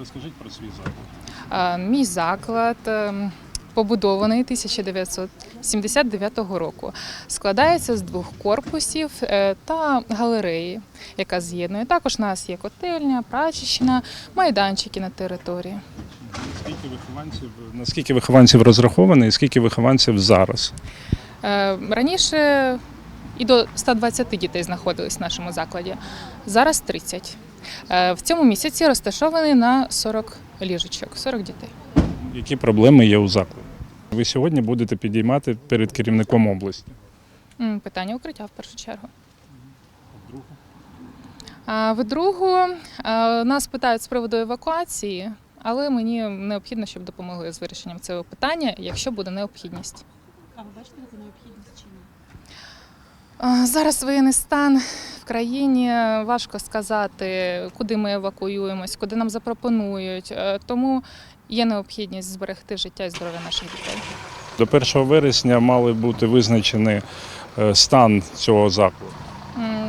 Розкажіть про свій заклад. Мій заклад ем, побудований 1979 року. Складається з двох корпусів е, та галереї, яка з'єднує. Також у нас є котельня, прачечна, майданчики на території. Скільки вихованців, наскільки вихованців розраховано і скільки вихованців зараз? Е, Раніше і до 120 дітей знаходились в нашому закладі. Зараз 30. Е, В цьому місяці розташований на 40 ліжечок, 40 дітей. Які проблеми є у закладі? Ви сьогодні будете підіймати перед керівником області. Питання укриття в першу чергу. А в-другу, нас питають з приводу евакуації, але мені необхідно, щоб допомогли з вирішенням цього питання, якщо буде необхідність. А ви бачите таку необхідність чи ні? Зараз воєнний стан країні важко сказати, куди ми евакуюємось, куди нам запропонують. Е, Тому є необхідність зберегти життя і здоров'я наших дітей. До 1 вересня мали бути визначений е, стан цього закладу.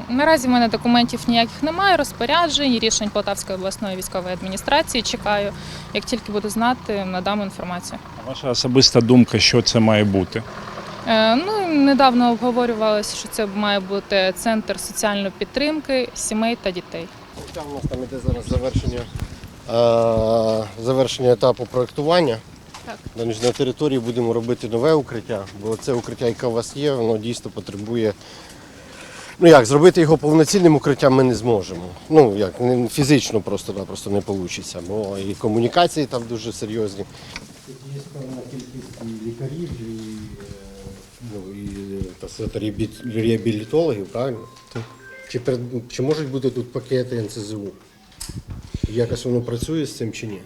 Наразі в мене документів ніяких немає, розпоряджень, рішень Полтавської обласної військової адміністрації. Чекаю. Як тільки буду знати, надам інформацію. Ваша особиста думка, що це має бути? Е, Ну, недавно обговорювалося, що це має бути центр соціальної підтримки сімей та дітей. У нас там іде зараз завершення, е, завершення етапу проєктування. Так. На території будемо робити нове укриття, бо це укриття, яке у вас є, воно дійсно потребує. Ну як, зробити його повноцінним укриттям ми не зможемо. Ну як, фізично просто-напросто не вийде, бо і комунікації там дуже серйозні. Тут є певна кількість і лікарів, ну, реабі- реабілітологів, правильно? Так. Чи, чи можуть бути тут пакети НСЗУ? Якось воно працює з цим чи ні?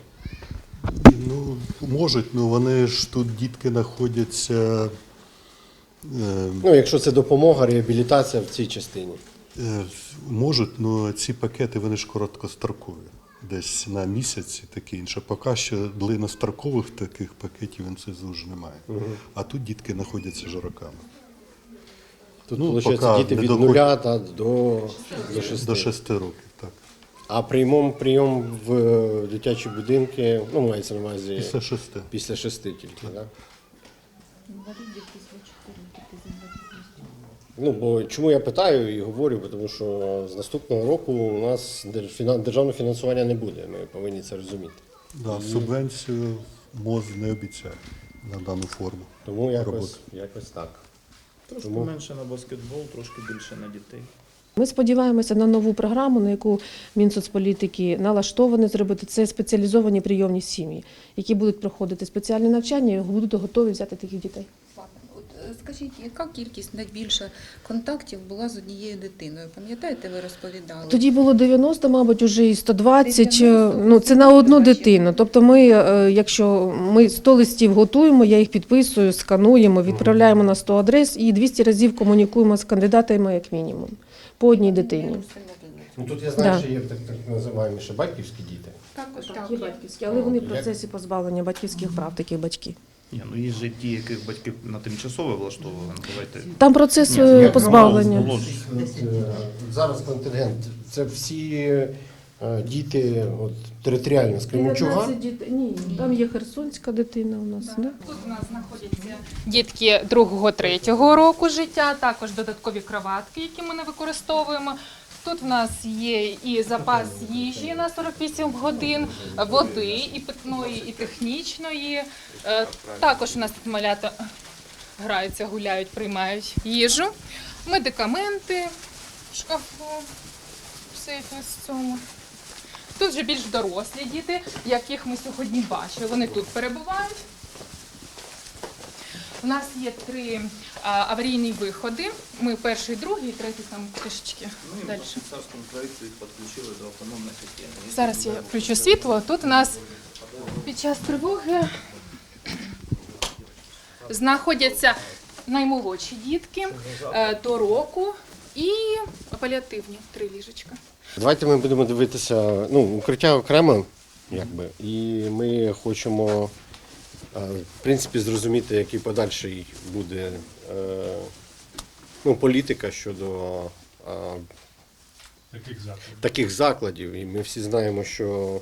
Ну, можуть, але вони ж тут дітки знаходяться. Е, Ну, якщо це допомога, реабілітація в цій частині. е, можуть, але ці пакети вони ж короткострокові. Десь на місяць і таке інше. Поки що длиннострокових таких пакетів НСЗУ ж немає. А тут дітки знаходяться ж роками. Тут, Ну, виходить, діти від нуля та, до, до шести. До 6 років, так. А приймом, прийом в е, дитячі будинки, ну, мається на увазі Після 6. після шести тільки, так? Да? Інвалідів після 4 з інвалідністю. Ну, бо чому я питаю і говорю, бо тому що з наступного року у нас держфіна- державного фінансування не буде. Ми повинні це розуміти. Да, субвенцію МОЗ не обіцяє на дану форму. Тому якось, якось так. Трошки Тому- менше на баскетбол, трошки більше на дітей. Ми сподіваємося на нову програму, на яку Мінсоцполітики налаштовані зробити. Це спеціалізовані прийомні сім'ї, які будуть проходити спеціальне навчання і будуть готові взяти таких дітей. Е, скажіть, яка кількість найбільша контактів була з однією дитиною? Пам'ятаєте, ви розповідали? Тоді було 90, мабуть, уже і 120. 90, Ну це на одну дитину. Тобто, ми, е, якщо ми 100 листів готуємо, я їх підписую, скануємо, відправляємо на 100 адрес і 200 разів комунікуємо з кандидатами як мінімум по одній дитині. Ну тут я знаю, Да. що є так, так називаємо ще батьківські діти. Також Так, так. є батьківські, але вони в процесі позбавлення батьківських прав, такі батьки. Ні, ну є ж ті, яких батьків на тимчасове влаштовували. ну, Давайте Там процес Ні, е, як позбавлення. було ж. От, е, зараз контингент. Це всі е, діти от, територіально з Кременчуга. 19 дітей. Ні, там є херсонська дитина у нас. Да. Тут у нас знаходяться дітки другого, третього року життя, також додаткові кроватки, які ми не використовуємо. Тут в нас є і запас їжі на 48 годин, води і питної, і технічної. Е, Також у нас тут малята граються, гуляють, приймають їжу, медикаменти в шкафу, в цьому. Тут вже більш дорослі діти, яких ми сьогодні бачили. Вони тут перебувають. У нас є три а, аварійні виходи. Ми перший, другий, третій там трішечки далі. царському проєкті підключили до автономної системи. Зараз я включу світло. Тут у нас під час тривоги знаходяться наймолодші дітки е, до року і паліативні три ліжечка. Давайте ми будемо дивитися, ну, укриття окремо, якби, і ми хочемо, е, в принципі, зрозуміти, який подальший буде е, ну, політика щодо Таких закладів. таких закладів. І ми всі знаємо, що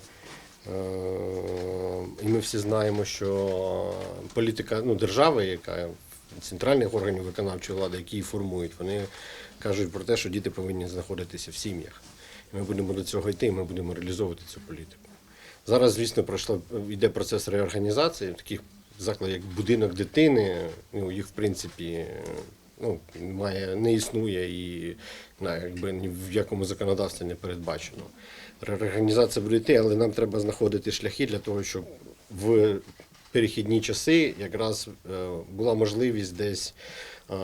Е, І ми всі знаємо, що політика ну, держави, яка центральних органів виконавчої влади, які її формують, вони кажуть про те, що діти повинні знаходитися в сім'ях. І ми будемо до цього йти, і ми будемо реалізовувати цю політику. Зараз, звісно, пройшло, йде процес реорганізації таких закладів, як будинок дитини. Ну, їх, в принципі, ну, немає, не існує і на, якби, ні в якому законодавстві не передбачено. Реорганізація буде йти, але нам треба знаходити шляхи для того, щоб в перехідні часи якраз е, була можливість десь е,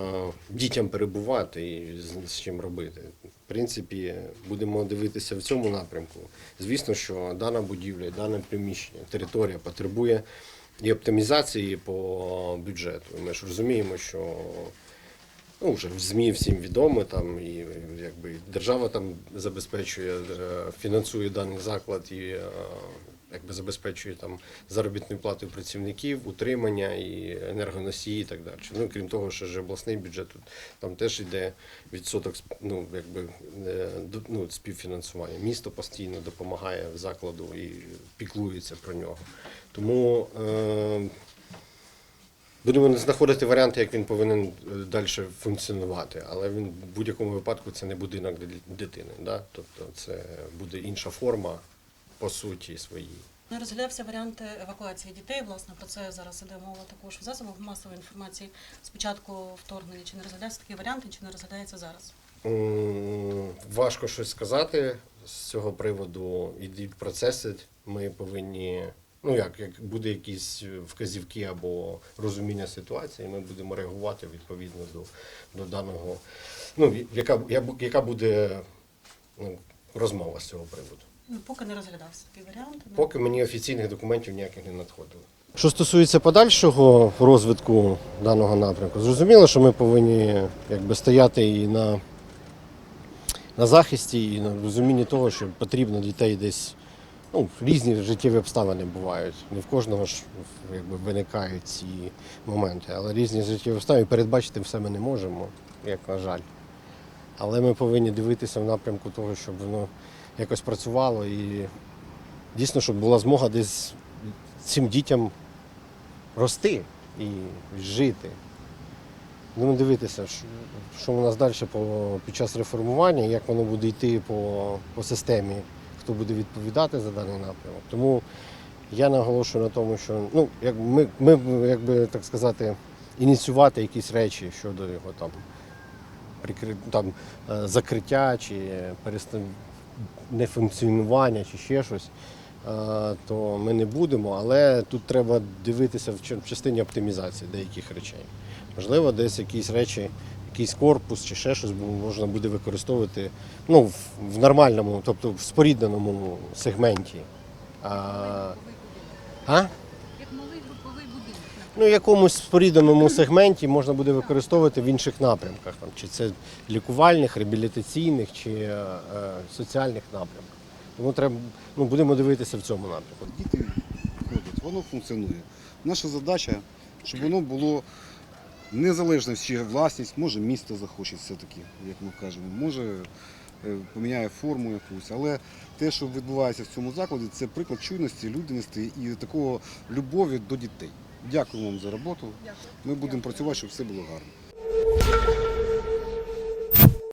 дітям перебувати і з чим робити. Принципі, будемо дивитися в цьому напрямку. Звісно, що дана будівля, дане приміщення, територія потребує і оптимізації по бюджету. Ми ж розуміємо, що ну, вже в ЗМІ всім відомо, там і якби держава там забезпечує, е, фінансує даний заклад і е, якби забезпечує там заробітну плату працівників, утримання і енергоносії і так далі. Ну крім того, що ж обласний бюджет тут там теж йде відсоток ну, якби, е, ну, співфінансування. Місто постійно допомагає закладу і піклується про нього. Тому е, Будемо знаходити варіанти, як він повинен далі функціонувати, але він в будь-якому випадку це не будинок для дитини. Да? Тобто це буде інша форма по суті своїй. Не розглядався варіант евакуації дітей. Власне про це зараз іде мова також в засобах масової інформації. Спочатку вторгнення чи не розглядався такий варіант, чи не розглядається зараз? Важко щось сказати з цього приводу. Ідуть процеси. Ми повинні, ну як, як буде якісь вказівки або розуміння ситуації, ми будемо реагувати відповідно до, до даного. Ну, яка, яка буде ну, розмова з цього приводу. Ну, Поки не розглядався такий варіант. не- Поки мені офіційних документів ніяких не надходило. Що стосується подальшого розвитку даного напрямку, зрозуміло, що ми повинні якби, стояти і на, на захисті, і на розумінні того, що потрібно дітей десь. Ну, різні життєві обставини бувають. Не в кожного ж якби, виникають ці моменти, але різні життєві обставини передбачити все ми не можемо, як на жаль. Але ми повинні дивитися в напрямку того, щоб воно якось працювало і дійсно, щоб була змога десь цим дітям рости і жити. Будемо дивитися, що- у нас далі по, під час реформування, як воно буде йти по, по системі, хто буде відповідати за даний напрямок. Тому я наголошую на тому, що ну, як ми, ми якби так сказати, ініціювати якісь речі щодо його там, там е, закриття чи перестан... нефункціонування чи ще щось, е, то ми не будемо, але тут треба дивитися в частині оптимізації деяких речей. Можливо, десь якісь речі, якийсь корпус чи ще щось можна буде використовувати ну, в, нормальному, тобто в спорідненому сегменті. А, а? Як малий груповий будинок. Ну, якомусь спорідненому сегменті можна буде використовувати в інших напрямках, там, чи це лікувальних, реабілітаційних, чи е, е, соціальних напрямках. Тому треба, ну, будемо дивитися в цьому напрямку. Діти ходять, воно функціонує. Наша задача, щоб воно було незалежно чи власність, може місто захоче все-таки, як ми кажемо, може е, поміняє форму якусь. Але те, що відбувається в цьому закладі, це приклад чуйності, людяності і такого любові до дітей. Дякую вам за роботу. Ми будемо працювати, щоб все було гарно.